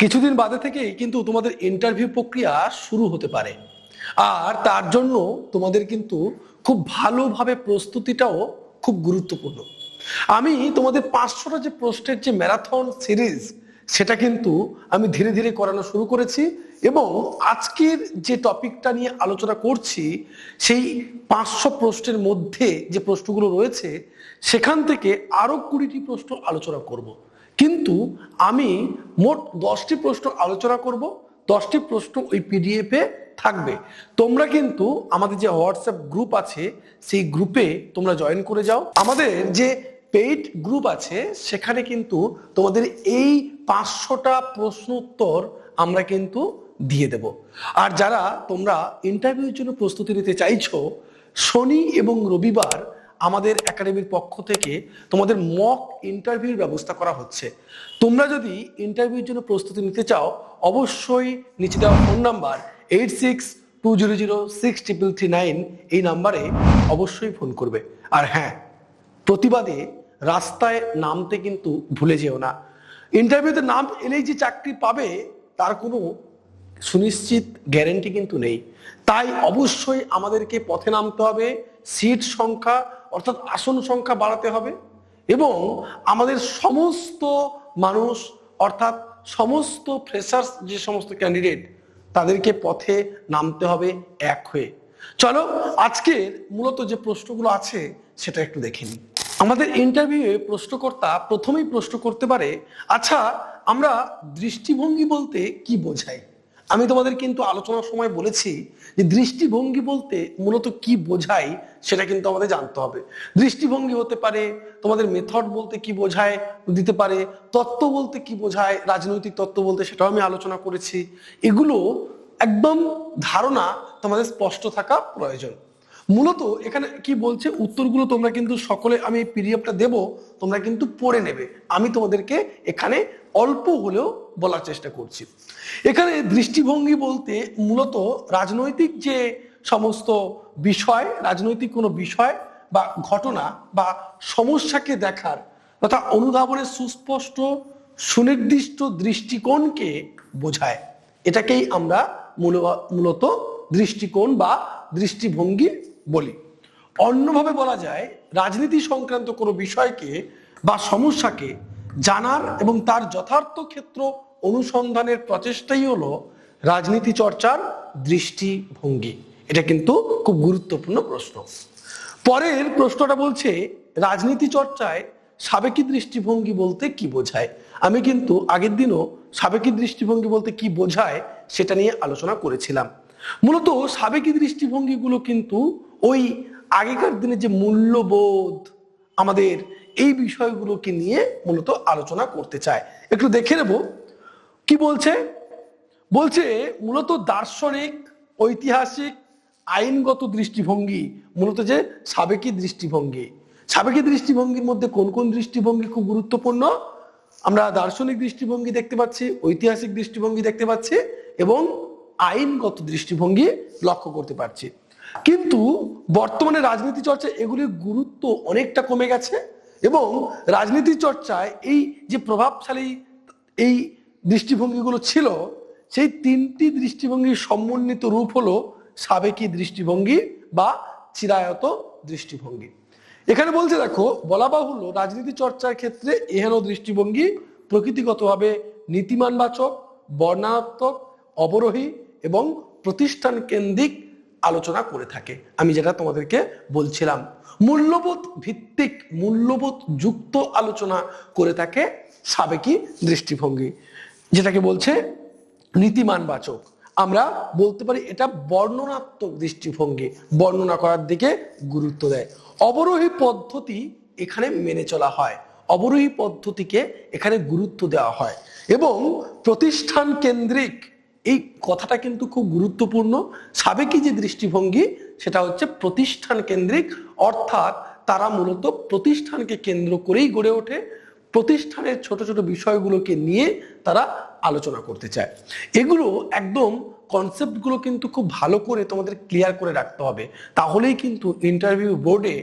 কিছুদিন বাদে থেকেই কিন্তু তোমাদের ইন্টারভিউ প্রক্রিয়া শুরু হতে পারে। আর তার জন্য তোমাদের কিন্তু খুব ভালোভাবে প্রস্তুতিটাও খুব গুরুত্বপূর্ণ। আমি তোমাদের পাঁচশোটা যে প্রশ্নের যে ম্যারাথন সিরিজ সেটা কিন্তু আমি ধীরে ধীরে করানো শুরু করেছি এবং আজকের যে টপিকটা নিয়ে আলোচনা করছি, সেই পাঁচশো প্রশ্নের মধ্যে যে প্রশ্নগুলো রয়েছে, সেখান থেকে আরও কুড়িটি প্রশ্ন আলোচনা করব। কিন্তু আমি মোট দশটি প্রশ্ন আলোচনা করব, দশটি প্রশ্ন ওই পিডিএফে থাকবে। তোমরা কিন্তু আমাদের যে হোয়াটসঅ্যাপ গ্রুপ আছে, সেই গ্রুপে তোমরা জয়েন করে যাও। আমাদের যে পেইড গ্রুপ আছে, সেখানে কিন্তু তোমাদের এই পাঁচশোটা প্রশ্ন উত্তর আমরা কিন্তু দিয়ে দেব। আর যারা তোমরা ইন্টারভিউর জন্য প্রস্তুতি নিতে চাইছো, শনি এবং রবিবার আমাদের একাডেমির পক্ষ থেকে তোমাদের মক ইন্টারভিউর ব্যবস্থা করা হচ্ছে। তোমরা যদি ইন্টারভিউর জন্য প্রস্তুতি নিতে চাও, অবশ্যই নিচে দেওয়া phone number eight six two zero zero six triple three nine এই নাম্বারে অবশ্যই ফোন করবে। আর হ্যাঁ প্রতিবাদে রাস্তায় নামতে কিন্তু ভুলে যেও না। ইন্টারভিউতে নাম এলেই যে চাকরি পাবে, তার কোনো সুনিশ্চিত গ্যারেন্টি কিন্তু নেই। তাই অবশ্যই আমাদেরকে পথে নামতে হবে সিট সংখ্যা অর্থাৎ আসন সংখ্যা বাড়াতে হবে এবং আমাদের সমস্ত মানুষ, অর্থাৎ সমস্ত ফ্রেশার্স যে সমস্ত ক্যান্ডিডেট তাদেরকে পথে নামতে হবে এক হয়ে। চলো আজকের মূলত যে প্রশ্নগুলো আছে, সেটা একটু দেখে নিই। আমাদের ইন্টারভিউয়ে প্রশ্নকর্তা প্রথমেই প্রশ্ন করতে পারে আচ্ছা আমরা দৃষ্টিভঙ্গি বলতে কি বোঝাই? আমি তোমাদের কিন্তু আলোচনার সময় বলেছি যে দৃষ্টিভঙ্গি বলতে মূলত কি বোঝায় সেটা কিন্তু আমাদের জানতে হবে। দৃষ্টিভঙ্গি হতে পারে, তোমাদের মেথড বলতে কি বোঝায় দিতে পারে, তত্ত্ব বলতে কি বোঝায়, রাজনৈতিক তত্ত্ব বলতে সেটাও আমি আলোচনা করেছি। এগুলো একদম ধারণা তোমাদের স্পষ্ট থাকা প্রয়োজন। মূলত এখানে কি বলছে? উত্তরগুলো তোমরা কিন্তু সকলে আমি পিডিএফটা দেব, তোমরা কিন্তু পড়ে নেবে। আমি তোমাদেরকে এখানে অল্প হলেও বলার চেষ্টা করছি। এখানে দৃষ্টিভঙ্গি বলতে মূলত রাজনৈতিক যে সমস্ত বিষয়, রাজনৈতিক কোনো বিষয় বা ঘটনা বা সমস্যাকে দেখার তথা অনুধাবনের সুস্পষ্ট, সুনির্দিষ্ট দৃষ্টিকোণকে বোঝায়। এটাকেই আমরা মূল- মূলত দৃষ্টিকোণ বা দৃষ্টিভঙ্গি বলি। অন্যভাবে বলা যায়, রাজনীতি সংক্রান্ত কোনো বিষয়কে বা সমস্যাকে জানার এবং তার যথার্থ ক্ষেত্র অনুসন্ধানের প্রচেষ্টাই হলো রাজনীতি চর্চার দৃষ্টিভঙ্গি। এটা কিন্তু খুব গুরুত্বপূর্ণ প্রশ্ন। পরের প্রশ্নটা বলছে, রাজনীতি চর্চায় সাবেকি দৃষ্টিভঙ্গি বলতে কি বোঝায়? আমি কিন্তু আগের দিনও সাবেকি দৃষ্টিভঙ্গি বলতে কি বোঝায় সেটা নিয়ে আলোচনা করেছিলাম। মূলত সাবেকি দৃষ্টিভঙ্গিগুলো কিন্তু ওই আগেকার দিনে যে মূল্যবোধ আমাদের এই বিষয়গুলোকে নিয়ে মূলত আলোচনা করতে চায়। একটু দেখে নেব। কি বলছে? বলছে মূলত দার্শনিক, ঐতিহাসিক, আইনগত দৃষ্টিভঙ্গি, মূলত যে সাবেকি দৃষ্টিভঙ্গি। সাবেকি দৃষ্টিভঙ্গির মধ্যে কোন কোন দৃষ্টিভঙ্গি খুব গুরুত্বপূর্ণ? আমরা দার্শনিক দৃষ্টিভঙ্গি দেখতে পাচ্ছি, ঐতিহাসিক দৃষ্টিভঙ্গি দেখতে পাচ্ছি এবং আইনগত দৃষ্টিভঙ্গি লক্ষ্য করতে পারছি। কিন্তু বর্তমানে রাজনীতি চর্চা এগুলির গুরুত্ব অনেকটা কমে গেছে এবং রাজনীতি চর্চায় এই যে প্রভাবশালী এই দৃষ্টিভঙ্গিগুলো ছিল, সেই তিনটি দৃষ্টিভঙ্গির সমন্বিত রূপ হলো সাবেকি দৃষ্টিভঙ্গি বা চিরায়ত দৃষ্টিভঙ্গি। এখানে বলছে, দেখো, বলা বাহুল্য, রাজনীতি চর্চার ক্ষেত্রে এহেন দৃষ্টিভঙ্গি প্রকৃতিগতভাবে নীতিমানবাচক বর্ণাত্মক অবরোহী এবং প্রতিষ্ঠান কেন্দ্রিক আলোচনা করে থাকে। আমি যেটা তোমাদেরকে বলছিলাম, মূল্যবোধ ভিত্তিক, মূল্যবোধ যুক্ত আলোচনা করে থাকে সাবেকি দৃষ্টিভঙ্গি, যেটাকে বলছে নীতিমান বাচক। আমরা বলতে পারি এটা বর্ণনাত্মক দৃষ্টিভঙ্গি, বর্ণনা করার দিকে গুরুত্ব দেয়। অবরোহী পদ্ধতি এখানে মেনে চলা হয়, অবরোহী পদ্ধতিকে এখানে গুরুত্ব দেওয়া হয় এবং প্রতিষ্ঠান কেন্দ্রিক এই কথাটা কিন্তু খুব গুরুত্বপূর্ণ। সাবেকি যে দৃষ্টিভঙ্গি, সেটা হচ্ছে প্রতিষ্ঠান কেন্দ্রিক, অর্থাৎ তারা মূলত প্রতিষ্ঠানকে কেন্দ্র করেই গড়ে ওঠে। প্রতিষ্ঠানের ছোট ছোট বিষয়গুলোকে নিয়ে তারা আলোচনা করতে চায়। এগুলো একদম কনসেপ্টগুলো কিন্তু খুব ভালো করে তোমাদের ক্লিয়ার করে রাখতে হবে। তাহলেই কিন্তু ইন্টারভিউ বোর্ডে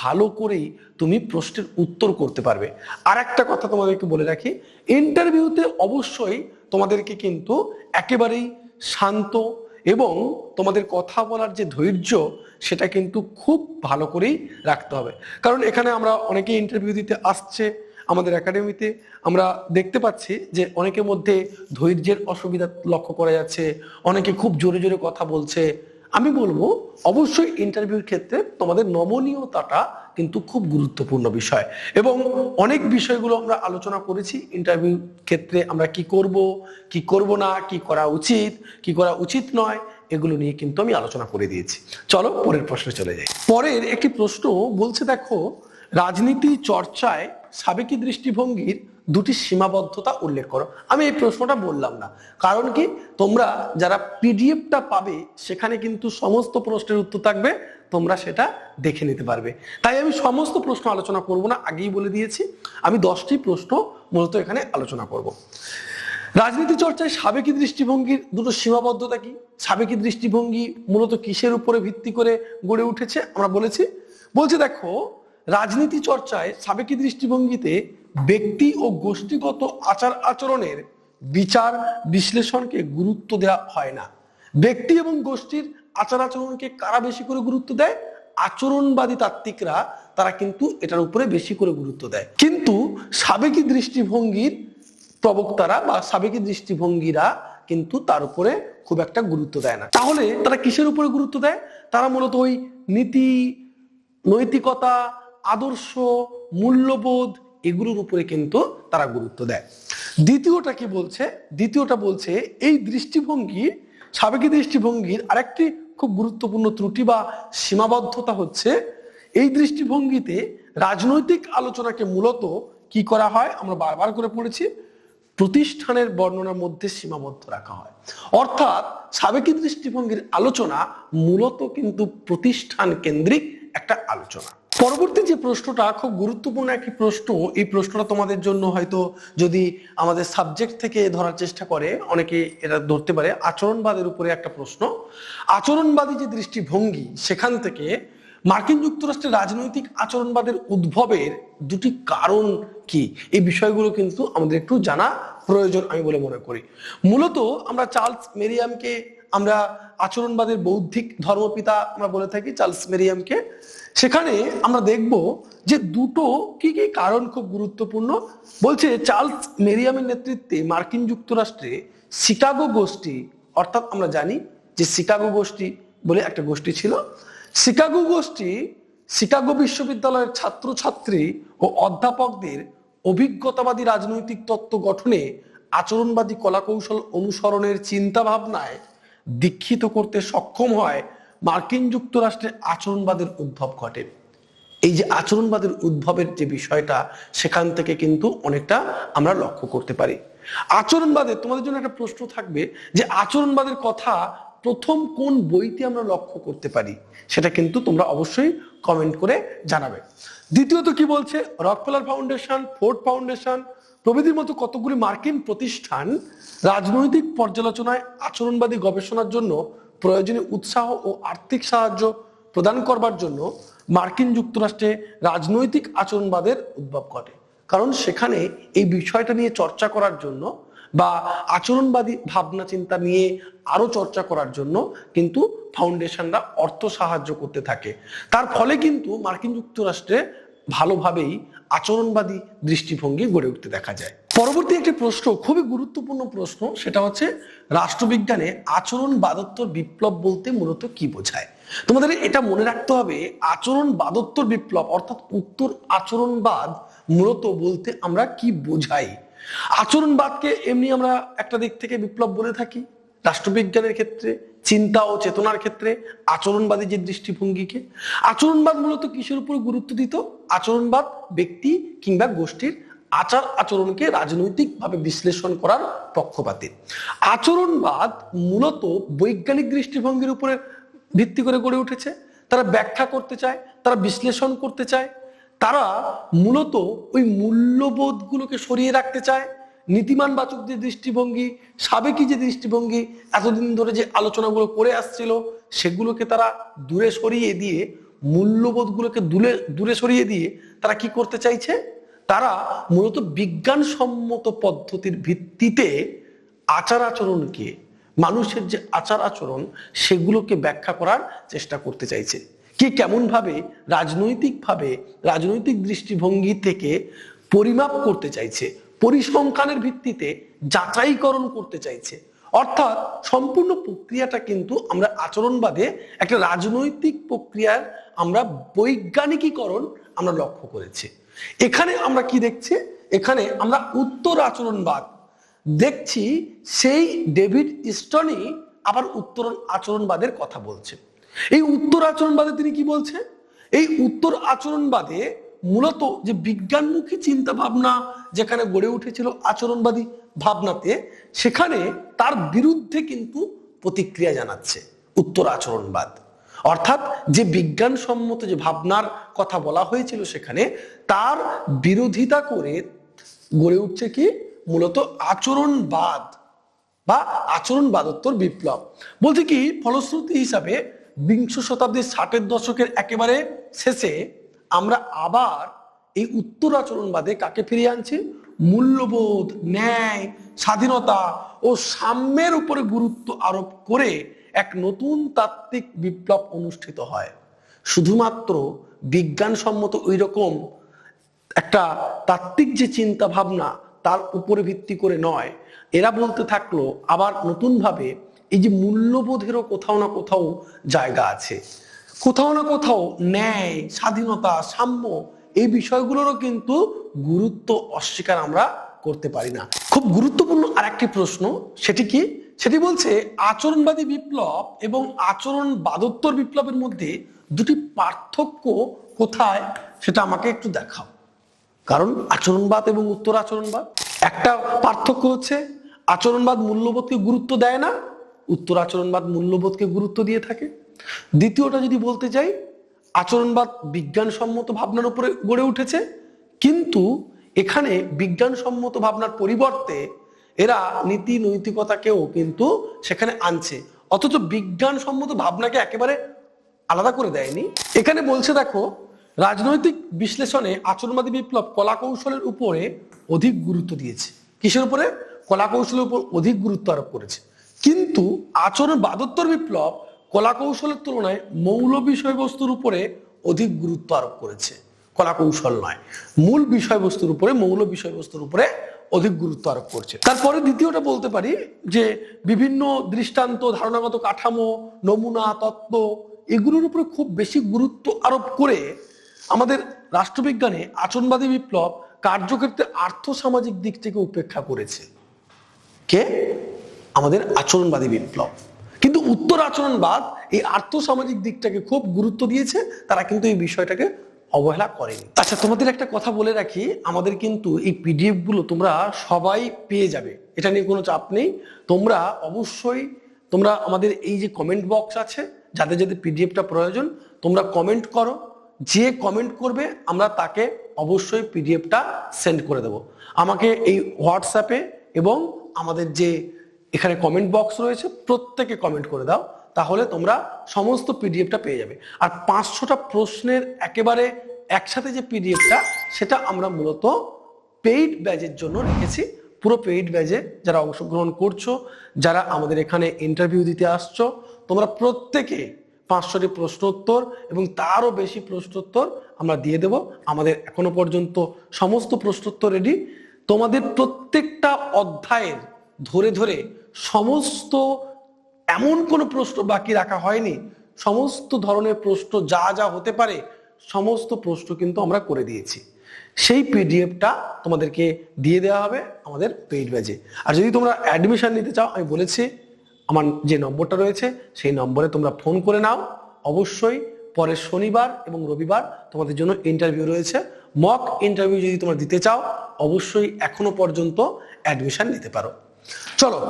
ভালো করেই তুমি প্রশ্নের উত্তর করতে পারবে। আর একটা কথা তোমাদেরকে বলে রাখি ইন্টারভিউতে অবশ্যই তোমাদেরকে কিন্তু একেবারেই শান্ত এবং তোমাদের কথা বলার যে ধৈর্য, সেটা কিন্তু খুব ভালো করেই রাখতে হবে। কারণ এখানে আমরা অনেকে ইন্টারভিউ দিতে আসছে আমাদের একাডেমিতে আমরা দেখতে পাচ্ছি যে অনেকের মধ্যে ধৈর্যের অসুবিধা লক্ষ্য করা যাচ্ছে, অনেকে খুব জোরে জোরে কথা বলছে। আমি বলব, অবশ্যই ইন্টারভিউর ক্ষেত্রে তোমাদের নমনীয়তাটা কিন্তু খুব গুরুত্বপূর্ণ বিষয়। এবং অনেক বিষয়গুলো আমরা আলোচনা করেছি ইন্টারভিউ ক্ষেত্রে আমরা কি করব কি করব না, কি করা উচিত, কি করা উচিত নয়, এগুলো নিয়ে কিন্তু আমি আলোচনা করে দিয়েছি। চলো পরের প্রশ্নে চলে যাই। পরের একটি প্রশ্ন বলছে, দেখো, রাজনীতি চর্চায় সাবেকি দৃষ্টিভঙ্গির দুটি সীমাবদ্ধতা উল্লেখ করো। আমি এই প্রশ্নটা বললাম না। কারণ কি? তোমরা যারা পিডিএফটা পাবে, সেখানে কিন্তু সমস্ত প্রশ্নের উত্তর থাকবে, তোমরা সেটা দেখে নিতে পারবে। তাই আমি সমস্ত প্রশ্ন আলোচনা করব না, আগেই বলে দিয়েছি। আমি দশটি প্রশ্ন মূলত এখানে আলোচনা করব। রাজনীতি চর্চায় সাবেকি দৃষ্টিভঙ্গির দুটো সীমাবদ্ধতা কি? সাবেকি দৃষ্টিভঙ্গি মূলত কিসের উপরে ভিত্তি করে গড়ে উঠেছে? আমরা বলেছি, বলছে দেখো, রাজনীতি চর্চায় সাবেকি দৃষ্টিভঙ্গিতে ব্যক্তি ও গোষ্ঠীগত আচার আচরণের বিচার বিশ্লেষণকে গুরুত্ব দেওয়া হয় না। ব্যক্তি এবং গোষ্ঠীর আচার আচরণকে কারা বেশি করে গুরুত্ব দেয়? আচরণবাদী তাত্ত্বিকরা, তারা কিন্তু এটার উপরে বেশি করে গুরুত্ব দেয়। কিন্তু সাবেকি দৃষ্টিভঙ্গির প্রবক্তারা বা সাবেকি দৃষ্টিভঙ্গিরা কিন্তু তার উপরে খুব একটা গুরুত্ব দেয় না। তাহলে তারা কিসের উপরে গুরুত্ব দেয়? তারা মূলত ওই নীতি, নৈতিকতা, আদর্শ, মূল্যবোধ এগুলোর উপরে কিন্তু তারা গুরুত্ব দেয়। দ্বিতীয়টা কি বলছে? দ্বিতীয়টা বলছে, এই দৃষ্টিভঙ্গি, সাবেকি দৃষ্টিভঙ্গির আরেকটি খুব গুরুত্বপূর্ণ ত্রুটি বা সীমাবদ্ধতা হচ্ছে, এই দৃষ্টিভঙ্গিতে রাজনৈতিক আলোচনাকে মূলত কি করা হয়? আমরা বারবার করে পড়েছি, প্রতিষ্ঠানের বর্ণনার মধ্যে সীমাবদ্ধ রাখা হয়। অর্থাৎ সাবেকি দৃষ্টিভঙ্গির আলোচনা মূলত কিন্তু প্রতিষ্ঠান কেন্দ্রিক একটা আলোচনা। পরবর্তী যে প্রশ্নটা, খুব গুরুত্বপূর্ণ একটি প্রশ্ন, এই প্রশ্নটা তোমাদের জন্য হয়তো যদি আমাদের সাবজেক্ট থেকে ধরার চেষ্টা করে, অনেকে এটা ধরতে পারে, আচরণবাদের উপরে একটা প্রশ্ন। আচরণবাদী যে দৃষ্টিভঙ্গি, সেখান থেকে মার্কিন যুক্তরাষ্ট্রের রাজনৈতিক আচরণবাদের উদ্ভবের দুটি কারণ কি? এই বিষয়গুলো কিন্তু আমাদের একটু জানা প্রয়োজন আমি বলে মনে করি। মূলত আমরা চার্লস মেরিয়ামকে আমরা আচরণবাদের বৌদ্ধিক ধর্মপিতা আমরা বলে থাকি চার্লস মেরিয়ামকে। সেখানে আমরা দেখব যে দুটো কি কি কারণ খুব গুরুত্বপূর্ণ। বলছে চার্লস মেরিয়ামের নেতৃত্বে মার্কিন যুক্তরাষ্ট্রে শিকাগো গোষ্ঠী, অর্থাৎ আমরা জানি যে শিকাগো গোষ্ঠী বলে একটা গোষ্ঠী ছিল। শিকাগো গোষ্ঠী শিকাগো বিশ্ববিদ্যালয়ের ছাত্রছাত্রী ও অধ্যাপকদের অভিজ্ঞতাবাদী রাজনৈতিক তত্ত্ব গঠনে আচরণবাদী কলাকৌশল অনুসরণের চিন্তা ভাবনায় দীক্ষিত করতে সক্ষম হয় মার্কিন যুক্তরাষ্ট্রে আচরণবাদের উদ্ভব ঘটে। এই যে আচরণবাদের উদ্ভবের যে বিষয়টা, সেখান থেকে কিন্তু অনেকটা আমরা লক্ষ্য করতে পারি। আচরণবাদের তোমাদের জন্য একটা প্রশ্ন থাকবে যে আচরণবাদের কথা প্রথম কোন বইতে আমরা লক্ষ্য করতে পারি, সেটা কিন্তু তোমরা অবশ্যই কমেন্ট করে জানাবে। দ্বিতীয়ত কি বলছে? রকফেলার ফাউন্ডেশন ফোর্ড ফাউন্ডেশন প্রভৃতির মতো কতগুলি মার্কিন প্রতিষ্ঠান রাজনৈতিক পর্যালোচনায় আচরণবাদী গবেষণার জন্য প্রয়োজনীয় উৎসাহ ও আর্থিক সাহায্য প্রদান করবার জন্য মার্কিন যুক্তরাষ্ট্রে রাজনৈতিক আচরণবাদের উদ্ভব ঘটে। কারণ সেখানে এই বিষয়টা নিয়ে চর্চা করার জন্য বা আচরণবাদী ভাবনা চিন্তা নিয়ে আরও চর্চা করার জন্য কিন্তু ফাউন্ডেশনরা অর্থ সাহায্য করতে থাকে। তার ফলে কিন্তু মার্কিন যুক্তরাষ্ট্রে ভালোভাবেই আচরণবাদী দৃষ্টিভঙ্গি গড়ে উঠতে দেখা যায়। পরবর্তী একটি প্রশ্ন, খুবই গুরুত্বপূর্ণ প্রশ্ন, সেটা হচ্ছে, রাষ্ট্রবিজ্ঞানে আচরণ বাদত্তর বিপ্লব বলতে মূলত কি বোঝায়? তোমাদের এটা মনে রাখতে হবে, আচরণ বাদত্তর বিপ্লব, অর্থাৎ উত্তর আচরণবাদ মূলত বলতে আমরা কি বোঝাই? আচরণবাদকে এমনি আমরা একটা দিক থেকে বিপ্লব বলে থাকি রাষ্ট্রবিজ্ঞানের ক্ষেত্রে, চিন্তা ও চেতনার ক্ষেত্রে, আচরণবাদী যে দৃষ্টিভঙ্গিকে, আচরণবাদ মূলত কিসের উপর গুরুত্ব দিত? আচরণবাদ ব্যক্তি কিংবা গোষ্ঠীর আচার আচরণকে রাজনৈতিকভাবে বিশ্লেষণ করার পক্ষপাতী। আচরণবাদ মূলত বৈজ্ঞানিক দৃষ্টিভঙ্গির উপরে ভিত্তি করে গড়ে উঠেছে। তারা ব্যাখ্যা করতে চায়, তারা বিশ্লেষণ করতে চায়। তারা মূলত ওই মূল্যবোধগুলোকে সরিয়ে রাখতে চায়। নীতিমান বাচক যে দৃষ্টিভঙ্গি, সাবেকি যে দৃষ্টিভঙ্গি, এতদিন ধরে যে আলোচনাগুলো করে আসছিল, সেগুলোকে তারা দূরে সরিয়ে দিয়ে, মূল্যবোধগুলোকে দূরে দূরে সরিয়ে দিয়ে তারা কি করতে চাইছে? তারা মূলত বিজ্ঞানসম্মত পদ্ধতির ভিত্তিতে আচার আচরণকে, মানুষের যে আচার আচরণ, সেগুলোকে ব্যাখ্যা করার চেষ্টা করতে চাইছে। কি কেমনভাবে রাজনৈতিকভাবে, রাজনৈতিক দৃষ্টিভঙ্গি থেকে পরিমাপ করতে চাইছে? পরিসংখ্যানের ভিত্তিতে যাচাইকরণ করতে চাইছে। অর্থাৎ সম্পূর্ণ প্রক্রিয়াটা কিন্তু আমরা আচরণবাদে একটা রাজনৈতিক প্রক্রিয়ার আমরা বৈজ্ঞানিকীকরণ আমরা লক্ষ্য করেছি। এখানে আমরা কি দেখছি? এখানে আমরা উত্তর আচরণবাদ দেখছি, সেই ডেভিড স্টনি আবার উত্তর আচরণবাদের কথা বলছে। এই উত্তর আচরণবাদে তিনি কি বলছে? এই উত্তর আচরণবাদে মূলত যে বিজ্ঞানমুখী চিন্তা ভাবনা যেখানে গড়ে উঠেছিল আচরণবাদী ভাবনাতে, সেখানে তার বিরুদ্ধে কিন্তু প্রতিক্রিয়া জানাচ্ছে উত্তর আচরণবাদ। অর্থাৎ যে বিজ্ঞানসম্মত যে ভাবনার কথা বলা হয়েছিল সেখানে, তার বিরোধিতা করে গড়ে উঠছে কি? মূলত আচরণবাদ বা আচরণবাদোত্তর বিপ্লব। বলছে কি, ফলশ্রুতি হিসাবে বিংশ শতাব্দীর ষাটের দশকের একেবারে শেষে আমরা আবার এই উত্তর আচরণবাদে কাকে ফিরিয়ে আনছি? মূল্যবোধ, ন্যায়, স্বাধীনতা ও সাম্যের উপরে গুরুত্ব আরোপ করে এক নতুন তাত্ত্বিক বিপ্লব অনুষ্ঠিত হয়। শুধুমাত্র বিজ্ঞানসম্মত ওই রকম একটা তাত্ত্বিক যে চিন্তা ভাবনা তার উপরে ভিত্তি করে নয়। এরা বলতে থাকল আবার নতুনভাবে এই যে মূল্যবোধেরও কোথাও না কোথাও জায়গা আছে। কোথাও না কোথাও ন্যায়, স্বাধীনতা, সাম্য এই বিষয়গুলোরও কিন্তু গুরুত্ব অস্বীকার আমরা করতে পারি না। খুব গুরুত্বপূর্ণ আরেকটি প্রশ্ন, সেটি কি? সেটি বলছে, আচরণবাদী বিপ্লব এবং আচরণবাদোত্তর বিপ্লবের মধ্যে দুটি পার্থক্য কোথায় সেটা আমাকে একটু দেখাও। কারণ আচরণবাদ এবং উত্তর আচরণবাদ, একটা পার্থক্য হচ্ছে আচরণবাদ মূল্যবোধকে গুরুত্ব দেয় না, উত্তর আচরণবাদ মূল্যবোধকে গুরুত্ব দিয়ে থাকে। দ্বিতীয়টা যদি বলতে চাই আচরণবাদ বিজ্ঞানসম্মত ভাবনার উপরে গড়ে উঠেছে, কিন্তু এখানে বিজ্ঞানসম্মত ভাবনার পরিবর্তে এরা নীতি নৈতিকতাকেও কিন্তু সেখানে আনছে। অথচ বিজ্ঞানসম্মত ভাবনাকে একেবারে আলাদা করে দেয়নি। এখানে বলছে দেখো, রাজনৈতিক বিশ্লেষণে আচরণবাদী বিপ্লব কলা কৌশলের উপরে অধিক গুরুত্ব দিয়েছে। কিসের উপরে? কলা কৌশলের উপর অধিক গুরুত্ব আরোপ করেছে। কিন্তু আচরণবাদোত্তর বিপ্লব কলা কৌশলের তুলনায় মৌল বিষয়বস্তুর উপরে অধিক গুরুত্ব আরোপ করেছে। কলা কৌশল নয়, মূল বিষয়বস্তুর উপরে, মৌল বিষয়বস্তুর উপরে অধিক গুরুত্ব আরোপ করছে। তারপরে দ্বিতীয়টা বলতে পারি যে বিভিন্ন দৃষ্টান্ত, ধারণাগত কাঠামো, নমুনা, তত্ত্ব, এগুলোর উপরে খুব বেশি গুরুত্ব আরোপ করে আমাদের রাষ্ট্রবিজ্ঞানে আচরণবাদী বিপ্লব কার্যক্ষেত্রে আর্থসামাজিক দিক থেকে উপেক্ষা করেছে। কে? আমাদের আচরণবাদী বিপ্লব। কিন্তু উত্তর আচরণবাদ এই আর্থসামাজিক দিকটাকে খুব গুরুত্ব দিয়েছে, তারা কিন্তু এই বিষয়টাকে অবহেলা করেনি। আচ্ছা তোমাদের একটা কথা বলে রাখি, আমাদের কিন্তু এই পিডিএফগুলো তোমরা সবাই পেয়ে যাবে, এটা নিয়ে কোনো চাপ নেই। তোমরা অবশ্যই, তোমরা আমাদের এই যে কমেন্ট বক্স আছে, যাদের যাদের পিডিএফটা প্রয়োজন, তোমরা কমেন্ট করো, যে কমেন্ট করবে, আমরা তাকে অবশ্যই পিডিএফটা সেন্ড করে দেব। আমাকে এই হোয়াটসঅ্যাপে এবং আমাদের যে এখানে কমেন্ট বক্স রয়েছে, প্রত্যেকে কমেন্ট করে দাও, তাহলে তোমরা সমস্ত পিডিএফটা পেয়ে যাবে। আর পাঁচশোটা প্রশ্নের একেবারে একসাথে যে পিডিএফটা সেটা আমরা মূলত পেইড ব্যাজের জন্য রেখেছি। পুরো পেইড ব্যাজে যারা অংশগ্রহণ করছ, যারা আমাদের এখানে ইন্টারভিউ দিতে আসছো, তোমরা প্রত্যেকে পাঁচশোটি প্রশ্নোত্তর এবং তারও বেশি প্রশ্নোত্তর আমরা দিয়ে দেব। আমাদের এখনও পর্যন্ত সমস্ত প্রশ্নোত্তর রেডি তোমাদের প্রত্যেকটা অধ্যায়ের ধরে ধরে সমস্ত এমন কোনো প্রশ্ন বাকি রাখা হয়নি। সমস্ত ধরনের প্রশ্ন যা যা হতে পারে, সমস্ত প্রশ্ন কিন্তু আমরা করে দিয়েছি। সেই পিডিএফটা তোমাদেরকে দিয়ে দেওয়া হবে আমাদের পেইড ব্যাজে আর যদি তোমরা অ্যাডমিশন নিতে চাও, আমি বলেছি, আমার যে নম্বরটা রয়েছে, সেই নম্বরে তোমরা ফোন করে নাও। অবশ্যই পরের শনিবার এবং রবিবার তোমাদের জন্য ইন্টারভিউ রয়েছে। মক ইন্টারভিউ যদি তোমরা দিতে চাও, অবশ্যই এখনও পর্যন্ত অ্যাডমিশন নিতে পারো। চলো,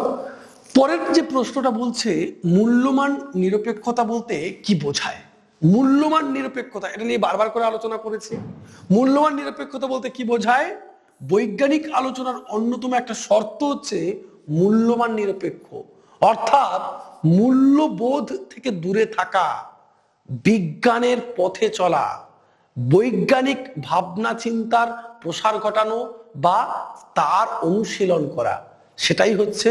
পরের যে প্রশ্নটা বলছে, মূল্যমান নিরপেক্ষতা বলতে কি বোঝায়? মূল্যমান নিরপেক্ষতা, এটা নিয়ে বারবার করে আলোচনা করেছি। মূল্যমান নিরপেক্ষতা বলতে কি বোঝায়? বৈজ্ঞানিক আলোচনার অন্যতম একটা শর্ত হচ্ছে মূল্যমান নিরপেক্ষ। অর্থাৎ মূল্যবোধ থেকে দূরে থাকা, বিজ্ঞানের পথে চলা, বৈজ্ঞানিক ভাবনা চিন্তার প্রসার ঘটানো বা তার অনুশীলন করা। সেটাই হচ্ছে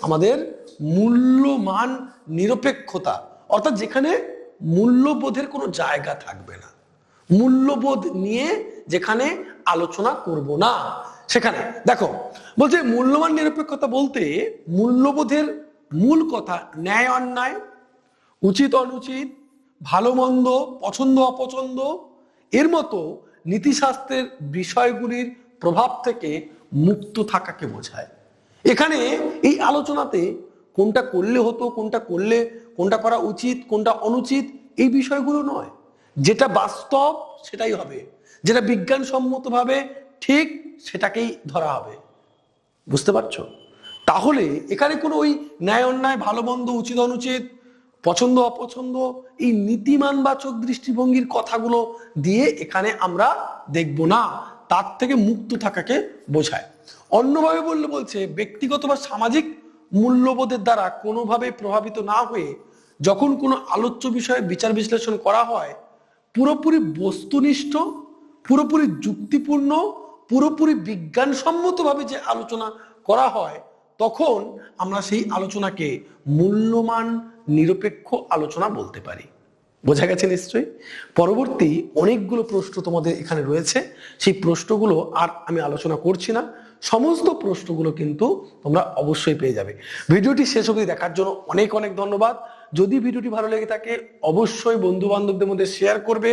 আমাদের মূল্যমান নিরপেক্ষতা। অর্থাৎ যেখানে মূল্যবোধের কোনো জায়গা থাকবে না। মূল্যবোধ নিয়ে যেখানে আলোচনা করব না। সেখানে, দেখো, বলছে মূল্যবান নিরপেক্ষতা বলতে মূল্যবোধের মূল কথা ন্যায় অন্যায়, উচিত অনুচিত, ভালো মন্দ, পছন্দ অপছন্দ, এর মতো নীতিশাস্ত্রের বিষয়গুলির প্রভাব থেকে মুক্ত থাকাকে বোঝায়। এখানে এই আলোচনাতে কোনটা করলে হতো, কোনটা করলে, কোনটা করা উচিত, কোনটা অনুচিত, এই বিষয়গুলো নয়। যেটা বাস্তব, সেটাই হবে। যেটা বিজ্ঞানসম্মতভাবে ঠিক, সেটাকেই ধরা হবে। বুঝতে পারছ? তাহলে এখানে কোনো ওই ন্যায় অন্যায়, ভালো, মন্দ, উচিত, অনুচিত, পছন্দ, অপছন্দ, এই নীতিমানবাচক দৃষ্টিভঙ্গির কথাগুলো দিয়ে এখানে আমরা দেখব না। তার থেকে মুক্ত থাকাকে বোঝায়। অন্যভাবে বললে বলছে, ব্যক্তিগত বা সামাজিক মূল্যবোধের দ্বারা কোনোভাবে প্রভাবিত না হয়ে যখন কোনো আলোচ্য বিষয়ে বিচার বিশ্লেষণ করা হয়, পুরোপুরি বস্তুনিষ্ঠ, পুরোপুরি যুক্তিপূর্ণ, পুরোপুরি বিজ্ঞানসম্মতভাবে যে আলোচনা করা হয়, তখন আমরা সেই আলোচনাকে মূল্যমান, নিরপেক্ষ আলোচনা বলতে পারি। বোঝা গেছে নিশ্চয়ই? পরবর্তী অনেকগুলো প্রশ্ন তোমাদের এখানে রয়েছে। সেই প্রশ্নগুলো আর আমি আলোচনা করছি না। সমস্ত প্রশ্নগুলো কিন্তু তোমরা অবশ্যই পেয়ে যাবে। ভিডিওটি শেষ অবধি দেখার জন্য অনেক অনেক ধন্যবাদ। যদি ভিডিওটি ভালো লেগে থাকে, অবশ্যই বন্ধু বান্ধবদের মধ্যে শেয়ার করবে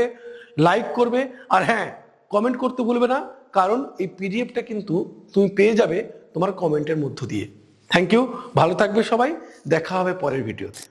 লাইক করবে। আর হ্যাঁ কমেন্ট করতে ভুলবে না, কারণ এই পিডিএফটা কিন্তু তুমি পেয়ে যাবে তোমার কমেন্টের মধ্য দিয়ে। থ্যাংক ইউ ভালো থাকবে সবাই, দেখা হবে পরের ভিডিওতে